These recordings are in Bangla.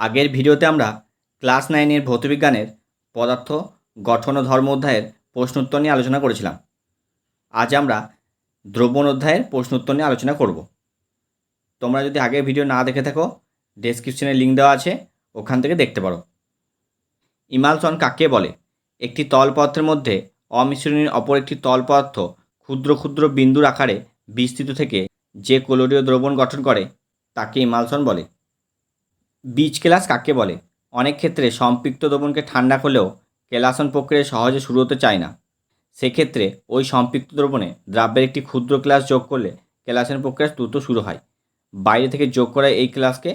আগের ভিডিওতে আমরা ক্লাস নাইনের ভৌতবিজ্ঞানের পদার্থ, গঠন ও ধর্ম অধ্যায়ের প্রশ্ন উত্তর নিয়ে আলোচনা করেছিলাম। আজ আমরা দ্রবণ অধ্যায়ের প্রশ্ন উত্তর নিয়ে আলোচনা করব। তোমরা যদি আগের ভিডিও না দেখে থাকো ডেসক্রিপশনে লিঙ্ক দেওয়া আছে, ওখান থেকে দেখতে পারো। ইমালসন কাকে বলে, একটি তল পদার্থের মধ্যে অমিশ্রণীর অপর একটি তল পদার্থ ক্ষুদ্র ক্ষুদ্র বিন্দুর আকারে বিস্তৃত থেকে যে কোলোরীয় দ্রবণ গঠন করে, তাকে ইমালসন বলে। বীজ কেলাস কাকে বলে? অনেক ক্ষেত্রে সম্পৃক্ত দ্রবণকে ঠান্ডা করলেও কেলাসন প্রক্রিয়া সহজে শুরু হতে চায় না। সেক্ষেত্রে ওই সম্পৃক্ত দ্রবণে দ্রাব্যের একটি ক্ষুদ্র ক্লাস যোগ করলে কেলাসন প্রক্রিয়া দ্রুত শুরু হয়। বাইরে থেকে যোগ করা এই ক্লাসকে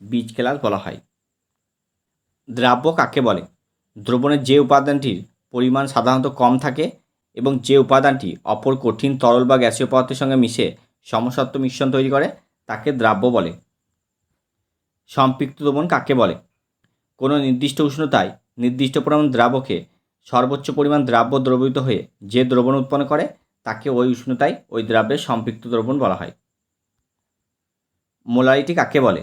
বীজ কেলাস বলা হয়। দ্রাব্য কাকে বলে? দ্রবণের যে উপাদানটির পরিমাণ সাধারণত কম থাকে এবং যে উপাদানটি অপর কঠিন তরল বা গ্যাসীয় পদার্থের সঙ্গে মিশে সমসত্ব মিশ্রণ তৈরি করে, তাকে দ্রাব্য বলে। সম্পৃক্ত দ্রবণ কাকে বলে? কোনো নির্দিষ্ট উষ্ণতায় নির্দিষ্ট পরিমাণ দ্রাবকে সর্বোচ্চ পরিমাণ দ্রাব্য দ্রবীভূত হয়ে যে দ্রবণ উৎপন্ন করে, তাকে ওই উষ্ণতায় ওই দ্রাব্যের সম্পৃক্ত দ্রবণ বলা হয়। মোলারিটি কাকে বলে?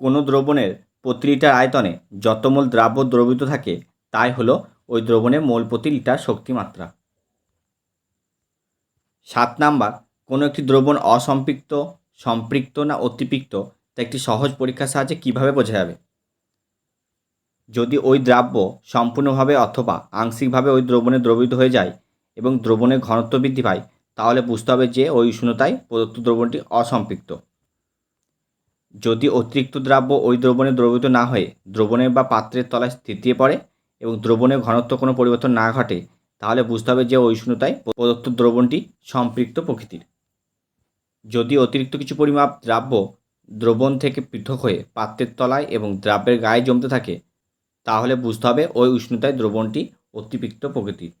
কোনো দ্রবণের প্রতি লিটার আয়তনে যত মোল দ্রাব্য দ্রবীভূত থাকে, তাই হলো ওই দ্রবণের মোল প্রতি লিটার শক্তিমাত্রা সাত নাম্বার, কোনো একটি দ্রবণ অসম্পৃক্ত, সম্পৃক্ত না অতিপৃক্ত তা একটি সহজ পরীক্ষার সাহায্যে কীভাবে বোঝা যাবে? যদি ওই দ্রাব্য সম্পূর্ণভাবে অথবা আংশিকভাবে ওই দ্রবণে দ্রবীভূত হয়ে যায় এবং দ্রবণের ঘনত্ব বৃদ্ধি পায়, তাহলে বুঝতে হবে যে ওই উষ্ণতায় প্রদত্ত দ্রবণটি অসম্পৃক্ত। যদি অতিরিক্ত দ্রাব্য ওই দ্রবণে দ্রবীভূত না হয়ে দ্রবণের বা পাত্রের তলায় স্থিতিয়ে পড়ে এবং দ্রবণের ঘনত্ব কোনো পরিবর্তন না ঘটে, তাহলে বুঝতে হবে যে ওই উষ্ণতায় প্রদত্ত দ্রবণটি সম্পৃক্ত প্রকৃতির। যদি অতিরিক্ত কিছু পরিমাপ দ্রাব্য দ্রবণ থেকে পৃথক হয়ে পাত্রের তলায় এবং দ্রাবের গায়ে জমতে থাকে, তাহলে বুঝতে হবে ওই উষ্ণতায় দ্রবণটি অতিরিক্ত প্রকৃতির।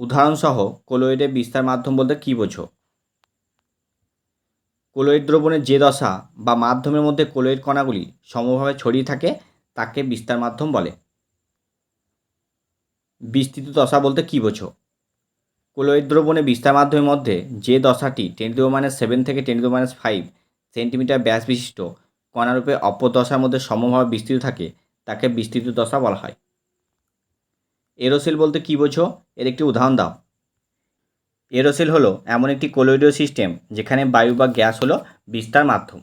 উদাহরণসহ কোলোয়েডের বিস্তার মাধ্যম বলতে কী বোঝো? কোলোয়েড দ্রবণের যে দশা বা মাধ্যমের মধ্যে কোলোয়েড কণাগুলি সমভাবে ছড়িয়ে থাকে, তাকে বিস্তার মাধ্যম বলে। বিস্তৃত দশা বলতে কী বোঝো? কোলোয়েড দ্রবণে বিস্তার মাধ্যমের মধ্যে যে দশাটি টেন টু মাইনাস সেভেন থেকে ten to minus five centimetre ব্যাস বিশিষ্ট। কণারূপে অপদশার মধ্যে সমভাবে বিস্তৃত থাকে, তাকে বিস্তৃত দশা বলা হয়। এরোসেল বলতে কী বোঝো? এর একটি উদাহরণ দাও। এরোসেল হলো এমন একটি কোলোইডীয় সিস্টেম যেখানে বায়ু বা গ্যাস হলো বিস্তার মাধ্যম।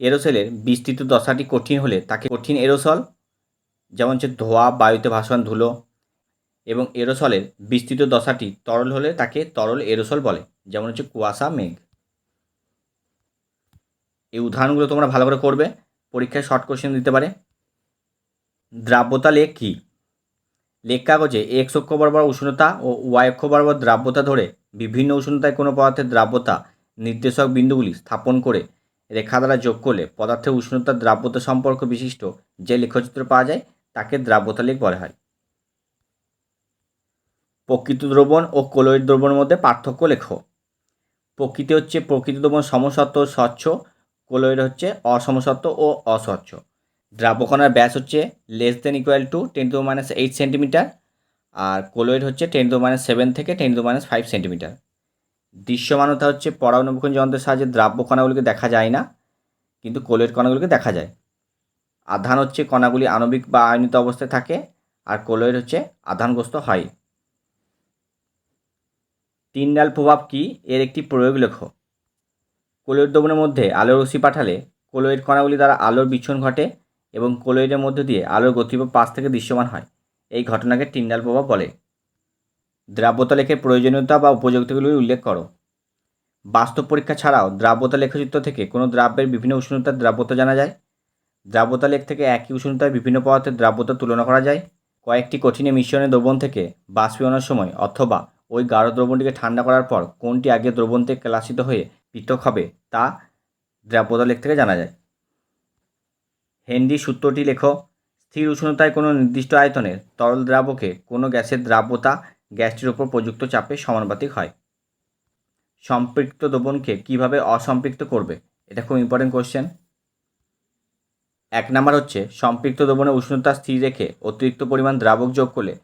এরোসেলের বিস্তৃত দশাটি কঠিন হলে তাকে কঠিন এরোসল, যেমন হচ্ছে ধোয়া, বায়ুতে ভাসমান ধুলো, এবং এরোসলের বিস্তৃত দশাটি তরল হলে তাকে তরল এরোসল বলে, যেমন হচ্ছে কুয়াশা, মেঘ। এই উদাহরণগুলো তোমরা ভালো করে করবে। পরীক্ষায় শর্ট কোশ্চেন দিতে পারে। দ্রাব্যতা লেখ কী? লেখ কাগজে এক্স অক্ষ বরাবর উষ্ণতা ও ওয়াই অক্ষ বরাবর দ্রাব্যতা ধরে বিভিন্ন উষ্ণতায় কোনো পদার্থের দ্রাব্যতা নির্দেশক বিন্দুগুলি স্থাপন করে রেখা দ্বারা যোগ করলে পদার্থের উষ্ণতা দ্রাব্যতা সম্পর্ক বিশিষ্ট যে লেখচিত্র পাওয়া যায় তাকে দ্রাব্যতা লেখ বলা হয়। প্রকৃত দ্রবণ ও কোলোয়েড দ্রবণের মধ্যে পার্থক্য লেখো। প্রকৃতি হচ্ছে প্রকৃত দ্রবণ সমসত্ব স্বচ্ছ কোলোয়েড হচ্ছে অসমসত্ব ও অস্বচ্ছ। দ্রাব্যকণার ব্যাস হচ্ছে less than equal to ten to minus eight centimetre R colloid হচ্ছে টেন টু মাইনাস সেভেন থেকে ten to minus five centimetre দৃশ্যমানতা হচ্ছে পরাণবীক্ষণ যন্ত্রের সাহায্যে দ্রাব্য কণাগুলিকে দেখা যায় না, কিন্তু কোলোয়েড কণাগুলিকে দেখা যায়। আধান হচ্ছে কণাগুলি আণবিক বা আয়নিত অবস্থায় থাকে আর কোলোয়েড হচ্ছে আধানগ্রস্ত হয়। তিনডাল প্রভাব কি? এর একটি প্রয়োগ লেখো। কোলোয়েড দ্রবণের মধ্যে আলোর রশ্মি পাঠালে কোলোয়েড কণাগুলি দ্বারা আলোর বিচ্ছন ঘটে এবং কোলোয়েডের মধ্য দিয়ে আলোর গতিবেগ পাশ থেকে দৃশ্যমান হয়। এই ঘটনাকে টিন্ডাল প্রভাব বলে। দ্রাব্যতা লেখের প্রয়োজনীয়তা বা উপযোগিতাগুলি উল্লেখ করো। বাস্তব পরীক্ষা ছাড়াও দ্রাব্যতা লেখচিত্র থেকে কোনো দ্রাব্যের বিভিন্ন উষ্ণতার দ্রাব্যতা জানা যায়। দ্রাব্যতা লেখ থেকে একই উষ্ণতায় বিভিন্ন পদার্থের দ্রাব্যতা তুলনা করা যায়। কয়েকটি কঠিনে মিশ্রণের দ্রবণ থেকে বাষ্পীয়নের সময় অথবা ওই গাঢ় দ্রবণটিকে ঠান্ডা করার পর কোনটি আগে দ্রবণ থেকে ক্লাসিত হয়ে পৃথক হবে তা দ্রাব্যতা লেখ থেকে জানা যায়। হেনরি সূত্রটি লেখো, স্থির উষ্ণতায় কোনো নির্দিষ্ট আয়তনের তরল দ্রাবকে কোনো গ্যাসের দ্রাব্যতা গ্যাসটির ওপর প্রযুক্ত চাপে সমানুপাতিক হয়। সম্পৃক্ত দ্রবণকে কীভাবে অসম্পৃক্ত করবে? এটা খুব ইম্পর্টেন্ট কোশ্চেন এক নাম্বার হচ্ছে, সম্পৃক্ত দ্রবণে উষ্ণতা স্থির রেখে অতিরিক্ত পরিমাণ দ্রাবক যোগ করলে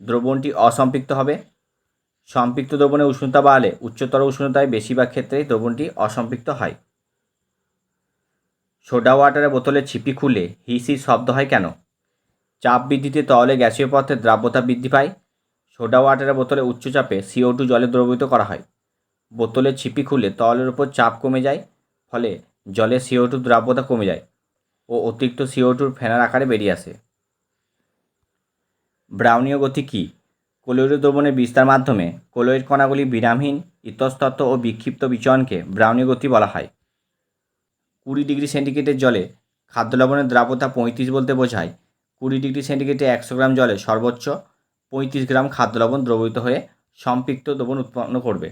দ্রবণটি অসম্পৃক্ত হবে। সম্পৃক্ত দ্রবণে উষ্ণতা বাড়ালে উচ্চতর উষ্ণতায় বেশিরভাগ ক্ষেত্রেই দ্রবণটি অসম্পৃক্ত হয়। সোডা ওয়াটারের বোতলে ছিপি খুলে হিসি শব্দ হয় কেন? চাপ বৃদ্ধিতে তরলে গ্যাসীয় পদার্থের দ্রাব্যতা বৃদ্ধি পায়। সোডা ওয়াটারের বোতলে উচ্চ চাপে সিও টু জলে দ্রবীভূত করা হয়। বোতলের ছিপি খুলে তরলের উপর চাপ কমে যায়, ফলে জলে সিও টু দ্রাব্যতা কমে যায় ও অতিরিক্ত সিও টুর ফেনার আকারে বেরিয়ে আসে। ব্রাউনীয় গতি কী? কোলোয়েড দ্রবণের বিস্তার মাধ্যমে কোলোয়েড কণাগুলি বিরামহীন, ইতস্তত ও বিক্ষিপ্ত বিচরণকে ব্রাউনি গতি বলা হয়। কুড়ি ডিগ্রি সেন্টিগ্রেডের জলে খাদ্য লবণের দ্রাব্যতা পঁয়ত্রিশ বলতে বোঝায়। কুড়ি ডিগ্রি সেন্টিগ্রেডে একশো গ্রাম জলে সর্বোচ্চ পঁয়ত্রিশ গ্রাম খাদ্য লবণ দ্রবীভূত হয়ে সম্পৃক্ত দ্রবণ উৎপন্ন করবে।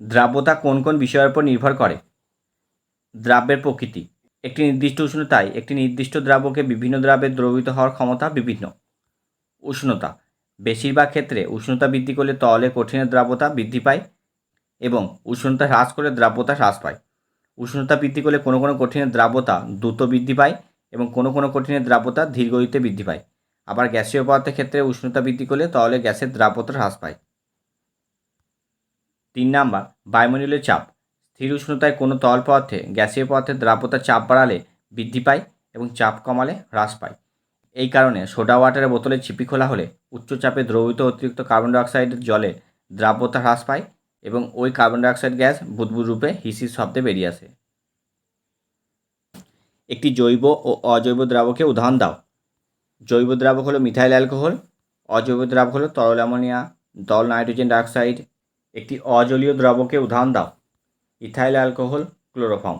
দ্রাব্যতা কোন কোন বিষয়ের উপর নির্ভর করে? দ্রাব্যের প্রকৃতি। একটি নির্দিষ্ট উষ্ণতায় একটি নির্দিষ্ট দ্রাব্যকে বিভিন্ন দ্রাব্যে দ্রবীভূত হওয়ার ক্ষমতা বিভিন্ন। উষ্ণতা। বেশিরভাগ ক্ষেত্রে উষ্ণতা বৃদ্ধি করলে তরলে কঠিনের দ্রাব্যতা বৃদ্ধি পায় এবং উষ্ণতা হ্রাস করলে দ্রাব্যতা হ্রাস পায়। উষ্ণতা বৃদ্ধি করলে কোনো কোনো কঠিনের দ্রাব্যতা দ্রুত বৃদ্ধি পায় এবং কোনো কোনো কঠিনের দ্রাব্যতা ধীর গতিতে বৃদ্ধি পায়। আবার গ্যাসীয় পদার্থের ক্ষেত্রে উষ্ণতা বৃদ্ধি করলে তরলে গ্যাসের দ্রাব্যতা হ্রাস পায়। তিন নাম্বার, বায়ুমণ্ডলীয় চাপ। স্থির উষ্ণতায় কোনো তরল পদার্থে গ্যাসীয় পদার্থের দ্রাব্যতার চাপ বাড়ালে বৃদ্ধি পায় এবং চাপ কমালে হ্রাস পায়। এই কারণে সোডা ওয়াটারের বোতলে ছিপি খোলা হলে উচ্চ চাপে দ্রবীভূত অতিরিক্ত কার্বন ডাইঅক্সাইডের জলে দ্রাব্যতা হ্রাস পায় এবং ওই কার্বন ডাইঅক্সাইড গ্যাস বুদবুদ রূপে হিসির শব্দে বেরিয়ে আসে। একটি জৈব ও অজৈব দ্রাবকে উদাহরণ দাও। জৈব দ্রাবক হলো মিথাইল অ্যালকোহল, অজৈব দ্রাবক হলো তরল অ্যামোনিয়া দল নাইট্রোজেন ডাইঅক্সাইড। একটি অজলীয় দ্রাবকে উদাহরণ দাও, ইথাইল অ্যালকোহল ক্লোরোফর্ম।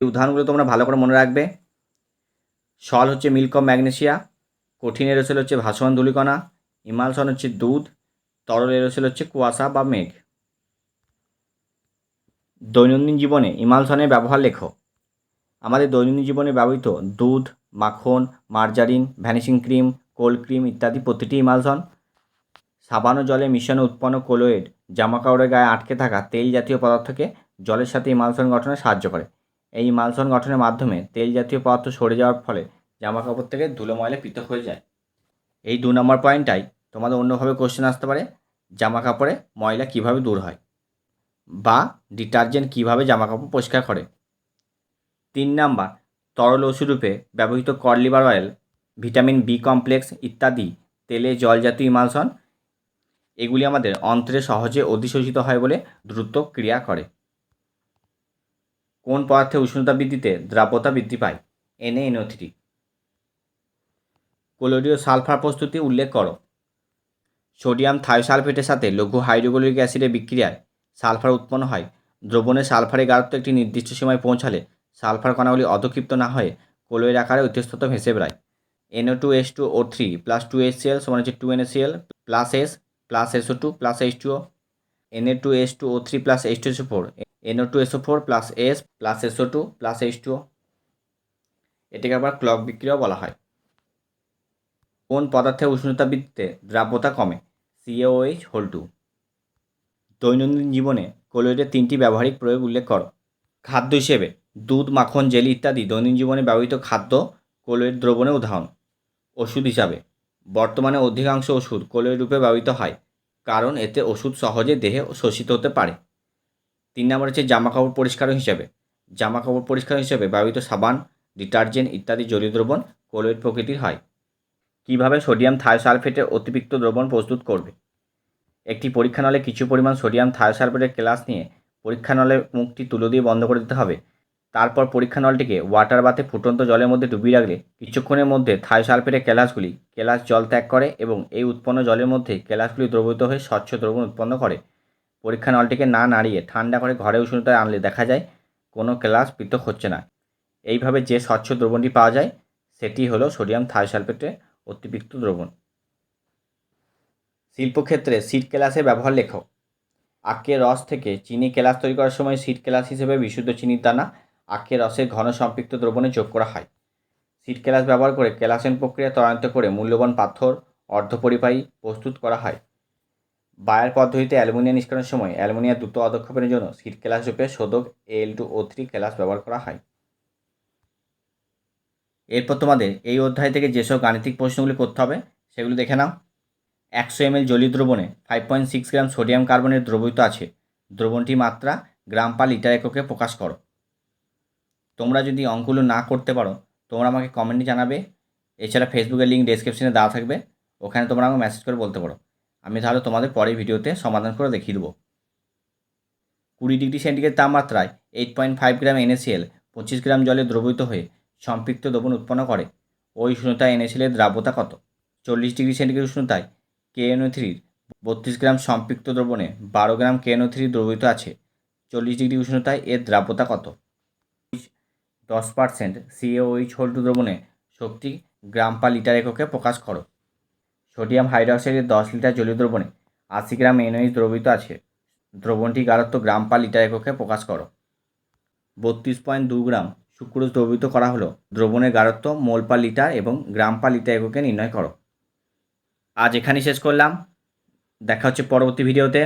এই উদাহরণগুলো তোমরা ভালো করে মনে রাখবে। সল হচ্ছে মিল্ক অফ ম্যাগনেশিয়া কঠিন এরোসেল হচ্ছে ভাসমান ধুলিকণা, ইমালসন হচ্ছে দুধ, তরল এরোসেল হচ্ছে কুয়াশা বা মেঘ। দৈনন্দিন জীবনে ইমালসনের ব্যবহার লেখো। আমাদের দৈনন্দিন জীবনে ব্যবহৃত দুধ, মাখন, margarine, vanishing cream, cold cream ইত্যাদি প্রতিটি ইমালসন, সাবান ও জলে মিশ্রণে উৎপন্ন কোলোয়েড জামা কাপড়ের গায়ে আটকে থাকা তেল জাতীয় পদার্থকে জলের সাথে ইমালসন গঠনে সাহায্য করে। এই ইমালসন গঠনের মাধ্যমে তেল জাতীয় পদার্থ সরে যাওয়ার ফলে জামা কাপড় থেকে ধুলো ময়লা পৃথক হয়ে যায়। এই দু নম্বর পয়েন্টটাই তোমাদের অন্যভাবে কোশ্চেন আসতে পারে জামা কাপড়ে ময়লা কীভাবে দূর হয়? বা ডিটারজেন্ট কীভাবে জামা কাপড় পরিষ্কার করে? তিন নাম্বার, তরল ওষুধরূপে ব্যবহৃত cod liver oil, vitamin B complex ইত্যাদি তেলে জল জাতীয় ইমালসন এগুলি আমাদের অন্ত্রে সহজে অধিশোষিত হয় বলে দ্রুত ক্রিয়া করে। কোন পদার্থে উষ্ণতা বৃদ্ধিতে দ্রাব্যতা বৃদ্ধি পায়? এনএ এনও থ্রি কোলোডীয় সালফার প্রস্তুতি উল্লেখ করো। সোডিয়াম থায়োসালফেটের সাথে লঘু হাইড্রোক্লোরিক অ্যাসিডের বিক্রিয়ায় সালফার উৎপন্ন হয়। দ্রবণে সালফারের গাঢ়ত্ব একটি নির্দিষ্ট সীমায় পৌঁছালে সালফার কণাগুলি অধক্ষিপ্ত না হয়ে কোলোয়ের আকারে ইতস্তত ভেসে বেড়ায়। NO two S two O three plus two S CL সমান হচ্ছে two N ACL plus S plus SO two plus H two O. NA two S two O three plus H two SO four NO two SO four plus S plus SO two plus H two এটাকে আবার ক্লক বিক্রিয়াও বলা হয়। কোন পদার্থের উষ্ণতা বৃদ্ধিতে দ্রাব্যতা কমে? সিএওএইচ হোল টু দৈনন্দিন জীবনে কোলোয়েডের তিনটি ব্যবহারিক প্রয়োগ উল্লেখ করো। খাদ্য হিসেবে দুধ, মাখন, জেলি ইত্যাদি দৈনন্দিন জীবনে ব্যবহৃত খাদ্য কোলোয়েড দ্রবণের উদাহরণ। ওষুধ হিসাবে, বর্তমানে অধিকাংশ ওষুধ কোলোয়েড রূপে ব্যবহৃত হয়, কারণ এতে ওষুধ সহজে দেহে শোষিত হতে পারে। তিন নম্বর হচ্ছে জামা কাপড় পরিষ্কার হিসাবে। জামা কাপড় পরিষ্কার হিসেবে ব্যবহৃত সাবান, ডিটারজেন্ট ইত্যাদি জলীয় দ্রবণ কোলোয়েড প্রকৃতির হয়। কীভাবে সোডিয়াম থায়োসালফেটের অতিরিক্ত দ্রবণ প্রস্তুত করবে? একটি পরীক্ষা নলে কিছু পরিমাণ সোডিয়াম থায়োসালফেটের ক্লাস নিয়ে পরীক্ষা নলের মুখটি তুলো দিয়ে বন্ধ করে দিতে হবে। তারপর পরীক্ষা নলটিকে ওয়াটার বাথে ফুটন্ত জলের মধ্যে ডুবিয়ে রাখলে কিছুক্ষণের মধ্যে থায়োসালফেটের কেলাসগুলি কেলাস জল ত্যাগ করে এবং এই উৎপন্ন জলের মধ্যে কেলাসগুলি দ্রবীভূত হয়ে স্বচ্ছ দ্রবণ উৎপন্ন করে। পরীক্ষা নলটিকে না নাড়িয়ে ঠান্ডা করে ঘরে উষ্ণতায় আনলে দেখা যায় কোনো কেলাস পৃথক হচ্ছে না। এইভাবে যে স্বচ্ছ দ্রবণটি পাওয়া যায়, সেটি হলো সোডিয়াম থায়োসালফেটের অতিরিক্ত দ্রবণ। শিল্পক্ষেত্রে সিট কেলাসের ব্যবহার লেখো আখের রস থেকে চিনি কেলাস তৈরি করার সময় সিট কেলাস হিসেবে বিশুদ্ধ চিনির দানা আখের রসের ঘন সম্পৃক্ত দ্রবণে যোগ করা হয়। সিট কেলাস ব্যবহার করে কেলাসেন প্রক্রিয়া ত্বরান্বিত করে মূল্যবান পাথর, অর্ধপরিবাহী প্রস্তুত করা হয়। বায়ার পদ্ধতিতে অ্যালুমিনিয়াম নিষ্কাশনের সময় অ্যালুমিনিয়াম দ্রুত অধক্ষেপণের জন্য সিট কেলাস রূপে শোধক এল টু ও থ্রি কেলাস ব্যবহার করা হয়। এরপর তোমাদের এই অধ্যায় থেকে যেসব গাণিতিক প্রশ্নগুলি করতে হবে সেগুলো দেখে নাও। একশো এমএল জলীয় দ্রবণে five point six gram sodium কার্বনের দ্রবিত আছে। দ্রবণটি মাত্রা গ্রাম পার লিটার এককে প্রকাশ করো। তোমরা যদি অঙ্কগুলো না করতে পারো, তোমরা আমাকে কমেন্টে জানাবে। এছাড়া ফেসবুকের লিঙ্ক ডেসক্রিপশনে দেওয়া থাকবে। ওখানে তোমরা আমাকে মেসেজ করে বলতে পারো। আমি তাহলে তোমাদের পরের ভিডিওতে সমাধান করে দেখিয়ে দেবো। কুড়ি ডিগ্রি সেন্টিগ্রেড তাপমাত্রায় eight point five gram NACL পঁচিশ গ্রাম জলে দ্রবীভূত হয়ে সম্পৃক্ত দ্রবণ উৎপন্ন করে। ওই উষ্ণতায় এনএসিএলের দ্রাব্যতা কত? চল্লিশ ডিগ্রি সেন্টিগ্রেড উষ্ণতায় কেএনও থ্রির বত্রিশ গ্রাম সম্পৃক্ত দ্রবণে বারো গ্রাম কেএনও থ্রি দ্রবীভূত আছে। চল্লিশ ডিগ্রি উষ্ণতায় এর দ্রাব্যতা কত? দশ পার্সেন্ট সিএওইচ হোল টু দ্রবণে শক্তি গ্রাম পার লিটার এককে প্রকাশ করো। সোডিয়াম হাইড্রক্সাইডের দশ লিটার জলীয় দ্রবণে আশি গ্রাম এনওইচ দ্রবিত আছে। দ্রবণটি গাঢ়ত্ব গ্রাম পার লিটার এককে প্রকাশ করো। বত্রিশ পয়েন্ট দু গ্রাম সুক্রোজ দ্রবিত করা হলো। দ্রবণের গাঢ়ত্ব মোল পার লিটার এবং গ্রাম পার লিটার এককে নির্ণয় করো। আজ এখানেই শেষ করলাম। দেখা হচ্ছে পরবর্তী ভিডিওতে।